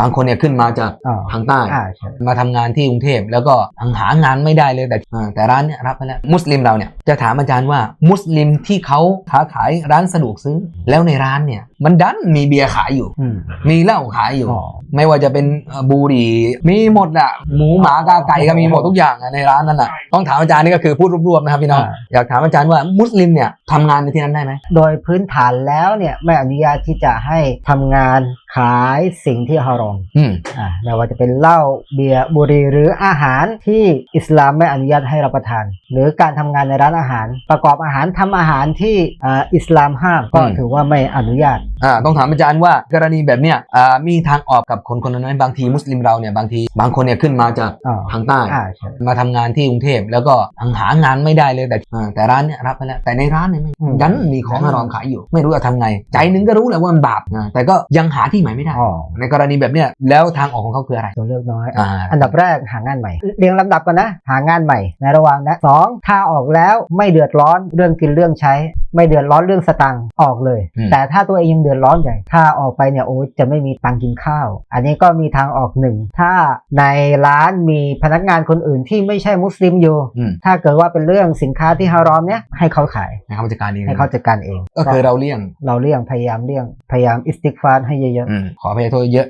บางคนเนี่ยขึ้นมาจากอ่าทางใต้ อ่าใช่มาทำงานที่กรุงเทพแล้วก็ยังหางานไม่ได้เลยแต่อ่าแต่ร้านเนี่ยรับไปแล้วมุสลิมเราเนี่ยจะถามอาจารย์ว่ามุสลิมที่เขาค้าขายร้านสะดวกซื้อ แล้วในร้านเนี่ยมันดันมีเบียร์ขายอยู่ อืมมีเหล้าขายอยู่ อ๋อ ไม่ว่าจะเป็นเอ่อบุหรี่มีหมดอะหมูหมากาไก่ก็มีหมดทุกอย่างอะในร้านนั้นอะต้องถามอาจารย์นี่ก็คือพูดรวบๆนะครับพี่น้องอ่า อยากถามอาจารย์ว่ามุสลิมเนี่ยทำงานในที่นั้นได้ไหมโดยพื้นฐานแล้วเนี่ยไม่อนุญาตที่จะให้ทำงาน ขายสิ่งที่ฮารอมอืมอ่าไม่ว่าจะเป็นเหล้าเบียร์บุหรี่หรืออาหารที่อิสลามไม่อนุญาตให้รับประทาน หรือการทำงานในร้านอาหาร ประกอบอาหารทำอาหารที่อ่าอิสลามห้ามก็ถือว่าไม่อนุญาตอ่าต้องถามอาจารย์ว่ากรณีแบบเนี้ยอ่ามีทางออกกับคนคนนั้นไหมบางทีมุสลิมเราเนี่ยบางทีบางคนเนี่ยขึ้นมาจากอ่าทางใต้อ่าใช่มาทำงานที่กรุงเทพแล้วก็ยังหางานไม่ได้เลยแต่อ่าแต่ร้านเนี่ยรับไปแล้วแต่ในร้านเนี่ยไม่อืมดันมีของฮารอมขายอยู่ ไม่รู้จะทำไง ใจหนึงก็รู้แหละว่ามันบาปอ่าแต่ก็ยังหาที่ใหม่ไม่ได้อ๋อในกรณีแบบเนี้ยแล้วทางออกของเขาคืออะไรตัวเลือกน้อยอ่าอันดับแรกหางานใหม่ เรียงลำดับกันนะ หางานใหม่ในระหว่างนะสองถ้าออกแล้วไม่เดือดร้อนเรื่องกินเรื่องใช้ ไม่เดือดร้อนเรื่องสตังค์ออกเลยอืมแต่ถ้าตัวเองยังเดือดร้อนใหญ่ถ้าออกไปเนี่ยโอ้จะไม่มีตังค์กินข้าว อันนี้ก็มีทางออกหนึ่งถ้าในร้านมีพนักงานคนอื่นที่ไม่ใช่มุสลิมอยู่อืมถ้าเกิดว่าเป็นเรื่องสินค้าที่ฮารอมเนี่ยให้เขาขายให้เขาจัดการเองให้เขาจัดการเอง ก็คือเราเลี่ยงเราเลี่ยงพยายามเลี่ยงพยายามอิสติกฟารให้เยอะอืมขออภัยโทษเยอะ